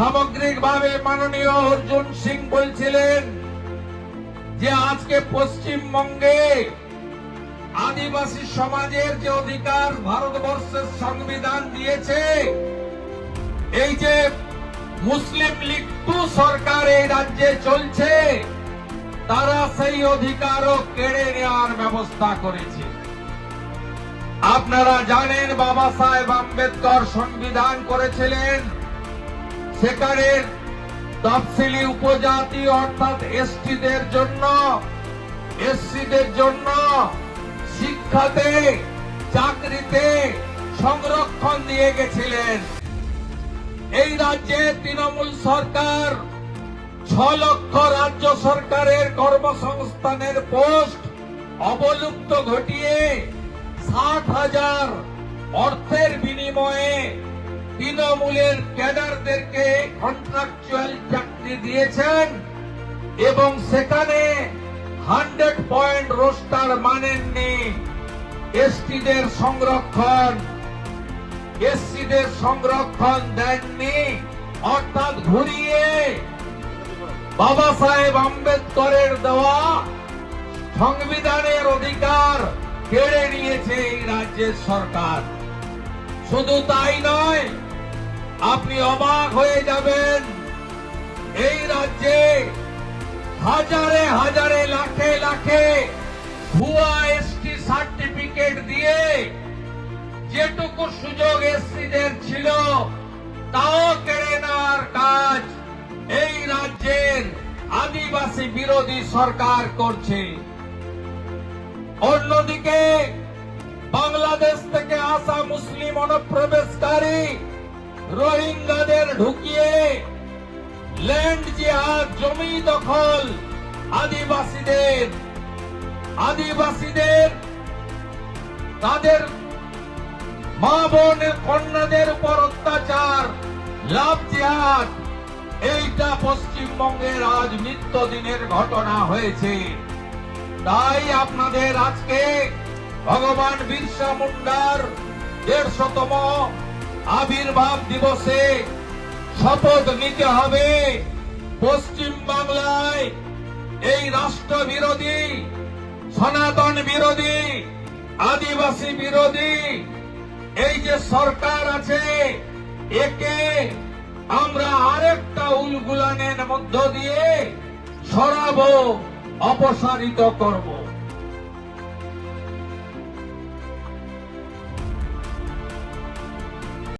সামগ্রিকভাবে মাননীয় অর্জুন সিং বলছিলেন যে আজকে পশ্চিমবঙ্গে আদিবাসী সমাজের যে অধিকার ভারতবর্ষের সংবিধান দিয়েছে, এই যে মুসলিম লীগ টু সরকার এই রাজ্যে চলছে, তারা সেই অধিকারও কেড়ে নেওয়ার ব্যবস্থা করেছে। আপনারা জানেন বাবা সাহেব আম্বেদকর সংবিধান করেছিলেন। সেখানে তফসিলি উপজাতি অর্থাৎ এসটিদের জন্য, এসসিদের জন্য শিক্ষাতে, চাকরিতে সংরক্ষণ দিয়ে গেছিলেন। এই রাজ্যে তৃণমূল সরকার ছ লক্ষ রাজ্য সরকারের কর্মসংস্থানের পোস্ট অবলুপ্ত ঘটিয়ে ষাট হাজার তৃণমূলের ক্যাডারদেরকে কন্ট্রাকচুয়াল চাকরি দিয়েছেন এবং সেখানে হান্ড্রেড পয়েন্ট রোস্টার মানেননি। এসটিদের সংরক্ষণ, এসসিদের সংরক্ষণ দেননি, অর্থাৎ ঘুরিয়ে বাবা সাহেব আম্বেদকরের দেওয়া সংবিধানের অধিকার কেড়ে নিয়েছে এই রাজ্যের সরকার। শুধু তাই নয় আপনি অবাক হয়ে যাবেন। এই রাজ্যে হাজারে হাজারে, লাখে লাখে ভুয়া এসটি সার্টিফিকেট দিয়ে যেটুকু সুযোগ এসসিদের ছিল, তাও কেড়ে নেওয়ার কাজ এই রাজ্যের আদিবাসী বিরোধী সরকার করছে। অন্যদিকে বাংলাদেশ থেকে আসা মুসলিম অনুপ্রবেশকারী রোহিঙ্গাদের ঢুকিয়ে ল্যান্ড জিহাদ, জমি দখল, আদিবাসীদের আদিবাসীদের, তাদের মা বোনের, কন্যাদের উপর অত্যাচার, লাভ জিহাদ। এইটা পশ্চিমবঙ্গের আজ নিত্যদিনের ঘটনা হয়েছে। তাই আপনাদের আজকে ভগবান বিরসা মুন্ডার দেড়শতম আবির্ভাব দিবসে শপথ নিতে হবে। পশ্চিম বাংলায় এই রাষ্ট্র বিরোধী, সনাতন বিরোধী, আদিবাসী বিরোধী, এই যে সরকার আছে, একে আমরা আরেকটা উলগুলানের মধ্য দিয়ে সরাবো, অপসারিত করব।